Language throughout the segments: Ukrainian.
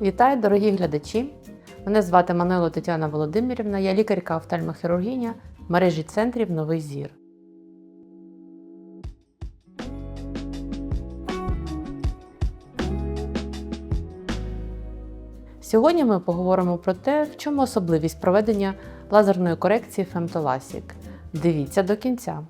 Вітаю, дорогі глядачі! Мене звати Мануйло Тетяна Володимирівна, я лікарка офтальмохірургіня мережі центрів Новий Зір. Сьогодні ми поговоримо про те, в чому особливість проведення лазерної корекції Femtolasic. Дивіться до кінця.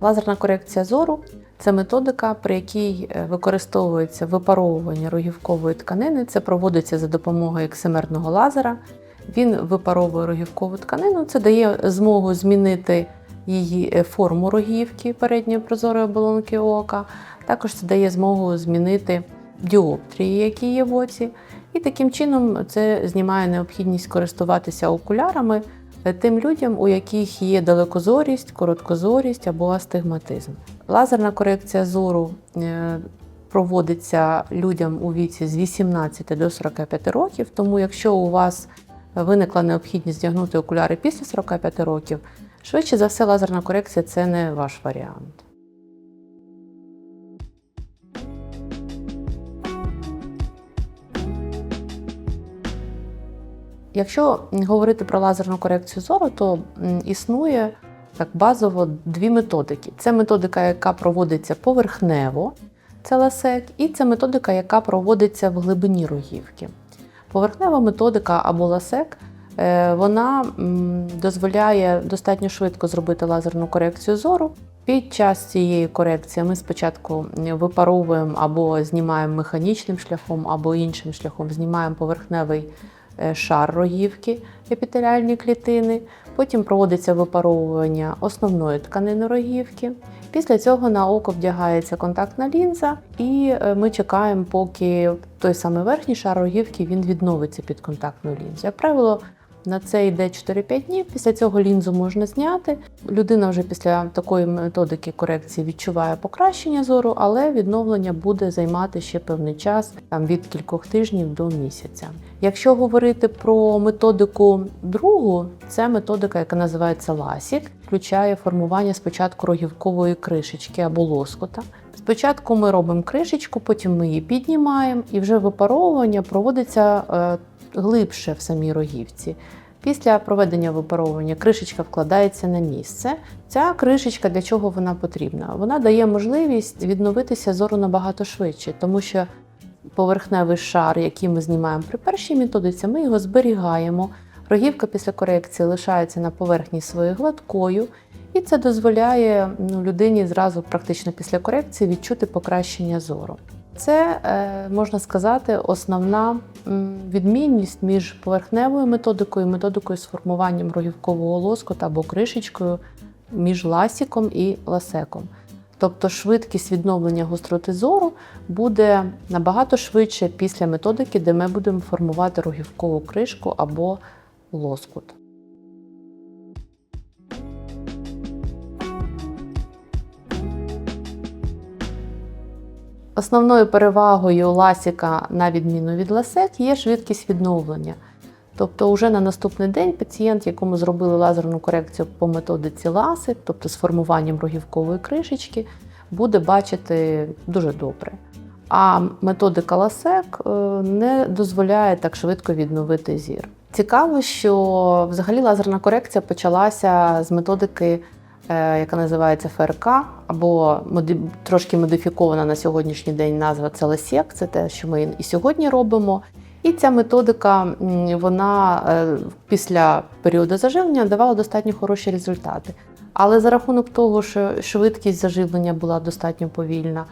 Лазерна корекція зору це методика, при якій е, використовується випаровування рогівкової тканини. Це проводиться за допомогою ексимерного лазера. Він випаровує рогівкову тканину, це дає змогу змінити її е, форму рогівки передньої прозорої оболонки ока. Також це дає змогу змінити діоптрії, які є в оці. І таким чином це знімає необхідність користуватися окулярами тим людям, у яких є далекозорість, короткозорість або астигматизм. Лазерна корекція зору е, проводиться людям у віці з 18 до 45 років, тому якщо у вас виникла необхідність здягнути окуляри після 45 років, швидше за все, лазерна корекція це не ваш варіант. Якщо говорити про лазерну корекцію зору, то існує так базово дві методики. Це методика, яка проводиться поверхнево, це ласек, і це методика, яка проводиться в глибині рогівки. Поверхнева методика або ласек е, вона дозволяє достатньо швидко зробити лазерну корекцію зору. Під час цієї корекції ми спочатку випаровуємо або знімаємо механічним шляхом, або іншим шляхом, знімаємо поверхневий шар рогівки епітеріальні клітини. Потім проводиться випаровування основної тканини рогівки. Після цього на око вдягається контактна лінза, і е, ми чекаємо, поки той самий верхній шар рогівки він відновиться під контактну лінзу. Як правило, на це йде 4-5 днів. Після цього лінзу можна зняти. Людина вже після такої методики корекції відчуває покращення зору, але відновлення буде займати ще певний час, там від кількох тижнів до місяця. Якщо говорити про методику другу, це методика, яка називається ласік, включає формування спочатку рогівкової кришечки або лоскота. Спочатку ми робимо кришечку, потім ми її піднімаємо, і вже випаровування проводиться е, глибше в самій рогівці. Після проведення випаровування кришечка вкладається на місце. Ця кришечка для чого вона потрібна? Вона дає можливість відновитися зору набагато швидше, тому що поверхневий шар, який ми знімаємо при першій методиці, ми його зберігаємо. Рогівка після корекції лишається на поверхні своєю гладкою, і це дозволяє ну, людині зразу, практично після корекції, відчути покращення зору. Це, е, можна сказати, основна відмінність між поверхневою методикою і методикою з формуванням рогівкового лоскота або кришечкою між ласіком і ласеком. Тобто швидкість відновлення гостроти зору буде набагато швидше після методики, де ми будемо формувати рогівкову кришку або лоскут. Основною перевагою ласіка, на відміну від ласет, є швидкість відновлення. Тобто, вже на наступний день пацієнт, якому зробили лазерну корекцію по методиці ласик, тобто з формуванням рогівкової кришечки, буде бачити дуже добре. А методика ласек е, не дозволяє так швидко відновити зір. Цікаво, що взагалі лазерна корекція почалася з методики яка називається ФРК, або трошки модифікована на сьогоднішній день назва це ЛЕСЕК, це те, що ми і сьогодні робимо. І ця методика вона е, після періоду заживлення давала достатньо хороші результати. Але за рахунок того, що швидкість заживлення була достатньо повільна,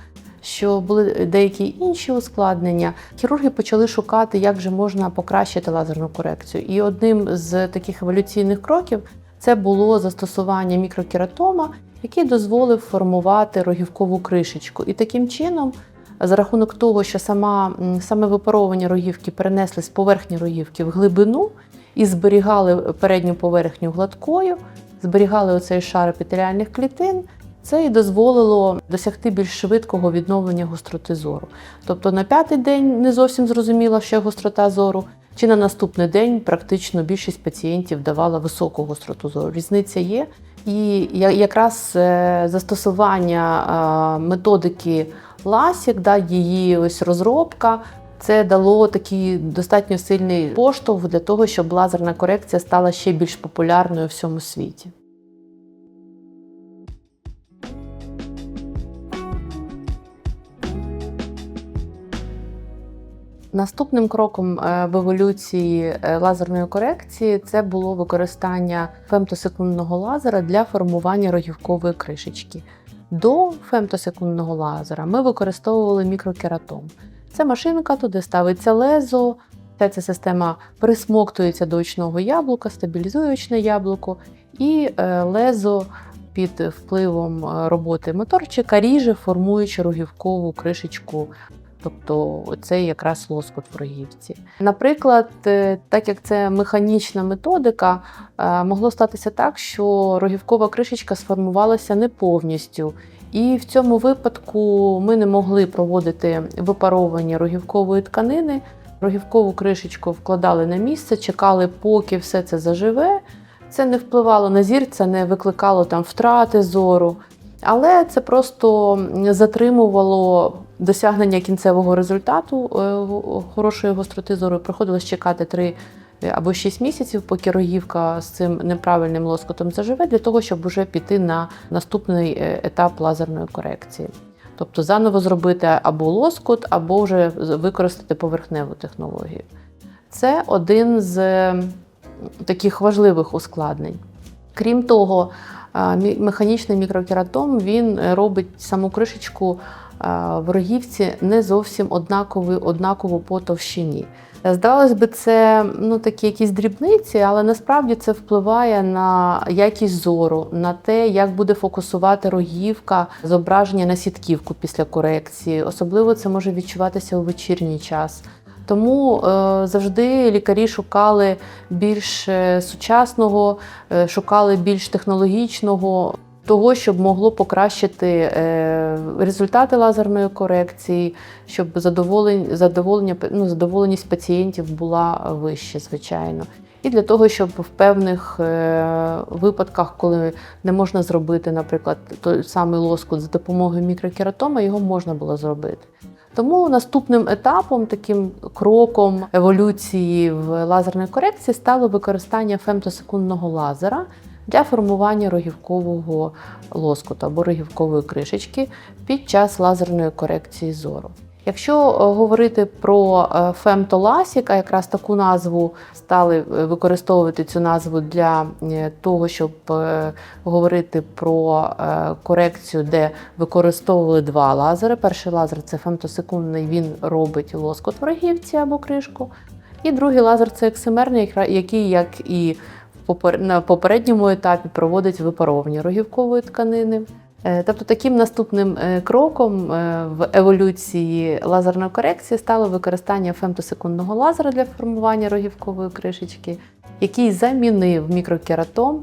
що були деякі інші ускладнення, хірурги почали шукати, як же можна покращити лазерну корекцію. І одним з таких еволюційних кроків це було застосування мікрокератома, який дозволив формувати рогівкову кришечку. І таким чином, за рахунок того, що сама, саме випаровування рогівки перенесли з поверхні рогівки в глибину і зберігали передню поверхню гладкою, зберігали оцей шар епітеріальних клітин. Це і дозволило досягти більш швидкого відновлення гостроти зору. Тобто на п'ятий день не зовсім зрозуміла, що гострота зору. Чи на наступний день практично більшість пацієнтів давала високу гостроту зору. Різниця є І якраз е, застосування е, методики LASIK, да, її ось розробка, це дало такий достатньо сильний поштовх для того, щоб лазерна корекція стала ще більш популярною в всьому світі. Наступним кроком е, в еволюції е, лазерної корекції це було використання фемтосекундного лазера для формування рогівкової кришечки. До фемтосекундного лазера ми використовували мікрокератом. Це машинка, туди ставиться лезо, вся ця система присмоктується до очного яблука, стабілізує очне яблуко, і е, лезо під впливом роботи моторчика ріже, формуючи рогівкову кришечку Тобто це якраз лоскот в рогівці. Наприклад, е, так як це механічна методика, е, могло статися так, що рогівкова кришечка сформувалася не повністю. І в цьому випадку ми не могли проводити випаровування рогівкової тканини. Рогівкову кришечку вкладали на місце, чекали, поки все це заживе. Це не впливало на зір, це не викликало там втрати зору. Але це просто затримувало досягнення кінцевого результату е, хорошої гостроти зору. Приходилось чекати 3 або 6 місяців, поки рогівка з цим неправильним лоскотом заживе, для того, щоб вже піти на наступний е, етап лазерної корекції. Тобто заново зробити або лоскот, або вже використати поверхневу технологію. Це один з таких важливих ускладнень. Крім того, механічний мікрокератом він робить саму кришечку в рогівці не зовсім однакові, однаково по товщині. Здавалось би, це ну, такі якісь дрібниці, але насправді це впливає на якість зору, на те, як буде фокусувати рогівка, зображення на сітківку після корекції. Особливо це може відчуватися у вечірній час. Тому е, завжди лікарі шукали більш е, сучасного, е, шукали більш технологічного, того, щоб могло покращити е, результати лазерної корекції, щоб задоволення, задоволення, ну, задоволеність пацієнтів була вища, звичайно. І для того, щоб в певних е, випадках, коли не можна зробити, наприклад, той самий лоскут за допомогою мікрокератома, його можна було зробити. Тому наступним етапом, таким кроком еволюції в лазерній корекції стало використання фемтосекундного лазера для формування рогівкового лоскуту або рогівкової кришечки під час лазерної корекції зору. Якщо е, говорити про е, фемтоласік, а якраз таку назву стали е, використовувати цю назву для того, щоб говорити про корекцію, де використовували два лазери. Перший лазер це фемтосекундний, він робить лоскот в рогівці або кришку. І другий лазер це ексимерний, який, як і на попередньому етапі проводить випаровування рогівкової тканини. Е, тобто таким наступним е, кроком е, в еволюції лазерної корекції стало використання фемтосекундного лазера для формування рогівкової кришечки, який замінив мікрокератом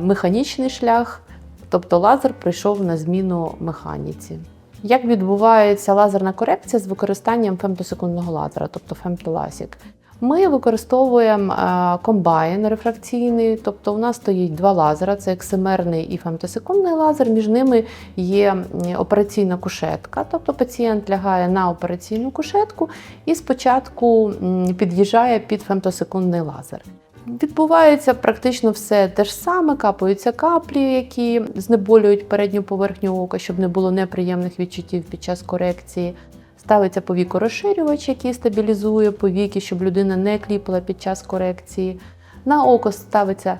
механічний шлях, тобто лазер прийшов на зміну механіці. Як відбувається лазерна корекція з використанням фемтосекундного лазера, тобто фемтоласік? Ми використовуємо е, комбайн рефракційний, тобто у нас стоїть два лазера: це ексимерний і фемтосекундний лазер. Між ними є операційна кушетка, тобто пацієнт лягає на операційну кушетку і спочатку під'їжджає під фемтосекундний лазер. Відбувається практично все те ж саме, капаються каплі, які знеболюють передню поверхню ока, щоб не було неприємних відчуттів під час корекції. Ставиться повікорозширювач, який стабілізує повіки, щоб людина не кліпала під час корекції. На око ставиться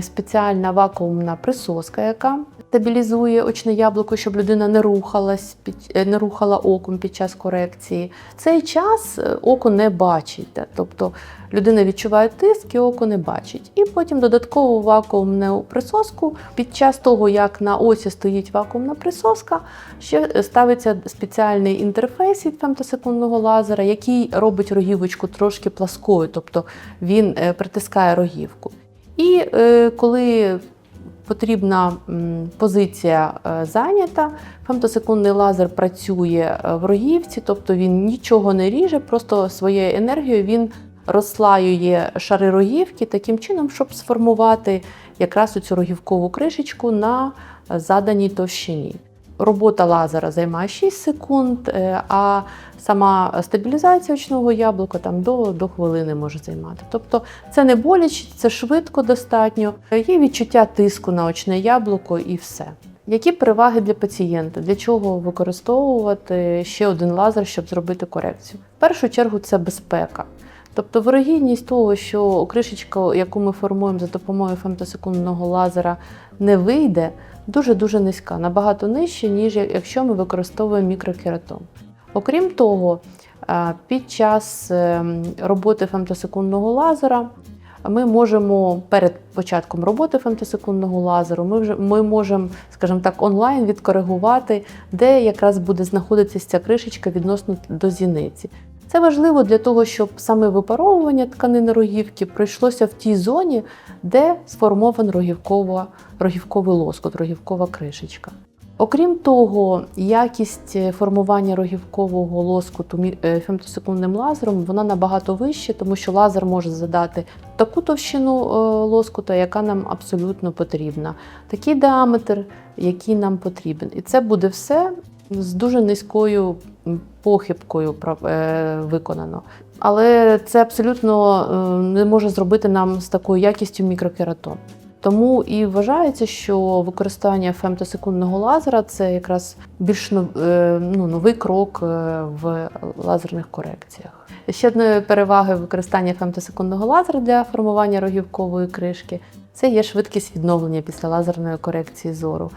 спеціальна вакуумна присоска, яка стабілізує очне яблуко, щоб людина не рухалась, е, не рухала оком під час корекції. В цей час е, око не бачить, тобто людина відчуває тиск і око не бачить. І потім додаткову вакуумну присоску. Під час того, як на осі стоїть вакуумна присоска, ще ставиться спеціальний інтерфейс від фемтосекундного лазера, який робить рогівочку трошки пласкою, тобто він е, притискає рогівку. І е, коли потрібна позиція е, зайнята, фемтосекундний лазер працює е, в рогівці, тобто він нічого не ріже, просто своєю енергією він розслаює шари рогівки таким чином, щоб сформувати якраз цю рогівкову кришечку на заданій товщині. Робота лазера займає 6 секунд, е, а сама стабілізація очного яблука там до, до хвилини може займати. Тобто це не боляче, це швидко достатньо. Є відчуття тиску на очне яблуко і все. Які переваги для пацієнта? Для чого використовувати ще один лазер, щоб зробити корекцію? В першу чергу це безпека. Тобто вирогідність того, що кришечка, яку ми формуємо за допомогою фемтосекундного лазера, не вийде, дуже-дуже низька, набагато нижче, ніж якщо ми використовуємо мікрокератон. Окрім того, е, під час е, роботи фемтосекундного лазера ми можемо перед початком роботи фемтосекундного лазеру, ми вже ми можемо, скажімо так, онлайн відкоригувати, де якраз буде знаходитися ця кришечка відносно до зіниці. Це важливо для того, щоб саме випаровування тканини рогівки пройшлося в тій зоні, де сформований рогівкова, рогівковий лоскут, рогівкова кришечка. Окрім того, якість формування рогівкового лоскуту е, фемтосекундним лазером вона набагато вища, тому що лазер може задати таку товщину е, лоскута, яка нам абсолютно потрібна, такий діаметр, який нам потрібен. І це буде все з дуже низькою похибкою е, виконано. Але це абсолютно е, не може зробити нам з такою якістю мікрокератон. Тому і вважається, що використання фемтосекундного лазера це якраз більш е, ну, новий крок в лазерних корекціях. Ще одною перевагою використання фемтосекундного лазера для формування рогівкової кришки це є швидкість відновлення після лазерної корекції зору.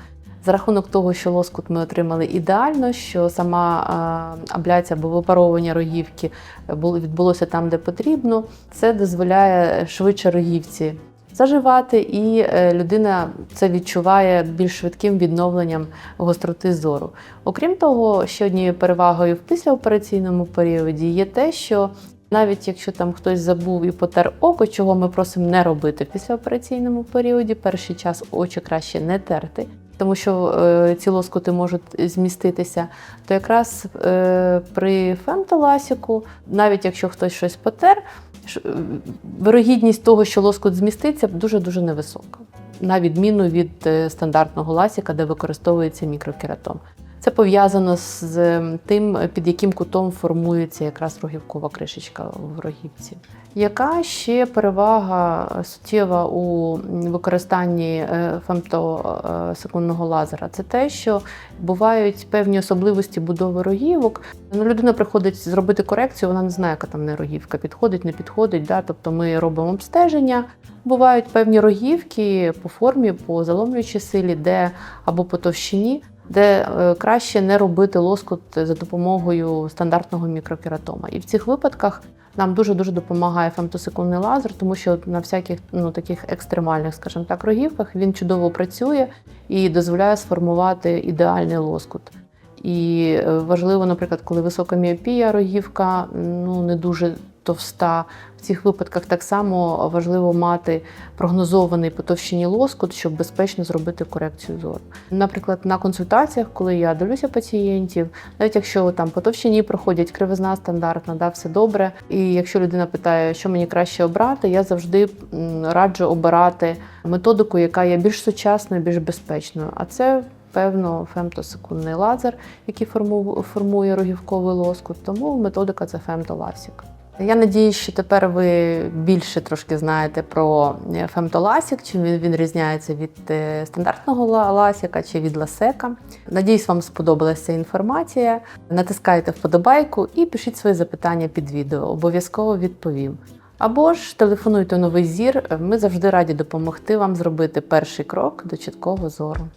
За рахунок того, що лоскут ми отримали ідеально, що сама абляція або випаровування рогівки відбулося там, де потрібно, це дозволяє швидше рогівці заживати, і е, людина це відчуває більш швидким відновленням гостроти зору. Окрім того, ще однією перевагою в післяопераційному періоді є те, що навіть якщо там хтось забув і потер око, чого ми просимо не робити в післяопераційному періоді, перший час очі краще не терти. Тому що е, ці лоскути можуть зміститися, то якраз е, при фемтоласіку, навіть якщо хтось щось потер, е, вирогідність того, що лоскут зміститься, дуже-дуже невисока, на відміну від стандартного ласіка, де використовується мікрокератон. Це пов'язано з е, тим, під яким кутом формується якраз рогівкова кришечка в рогівці. Яка ще перевага суттєва у використанні е, фемтосекундного лазера? Це те, що бувають певні особливості будови рогівок. Ну, людина приходить зробити корекцію, вона не знає, яка там не рогівка, підходить, не підходить. Да? Тобто ми робимо обстеження. Бувають певні рогівки по формі, по заломлюючій силі, де або по товщині, де е, краще не робити лоскут за допомогою стандартного мікрокератома. І в цих випадках нам дуже дуже допомагає фемтосекундний лазер, тому що на всяких ну таких екстремальних, скажімо так, рогівках він чудово працює і дозволяє сформувати ідеальний лоскут. І е, важливо, наприклад, коли висока міопія, рогівка ну не дуже товста. В цих випадках так само важливо мати прогнозований по товщині лоскут, щоб безпечно зробити корекцію зору. Наприклад, на консультаціях, коли я дивлюся пацієнтів, навіть якщо там по товщині проходять кривизна стандартна, да, все добре. І якщо людина питає, що мені краще обрати, я завжди раджу обирати методику, яка є більш сучасною, більш безпечною. А це Певно, фемтосекундний лазер, який форму- формує рогівковий лоскут, тому методика це фемтоласік. Я надію, що тепер ви більше трошки знаєте про фемтоласік, чим він, він різняється від е, стандартного ласіка чи від ласека. Надіюсь, вам сподобалася інформація. Натискайте вподобайку і пишіть свої запитання під відео. Обов'язково відповім. Або ж телефонуйте новий зір. Ми завжди раді допомогти вам зробити перший крок до чіткого зору.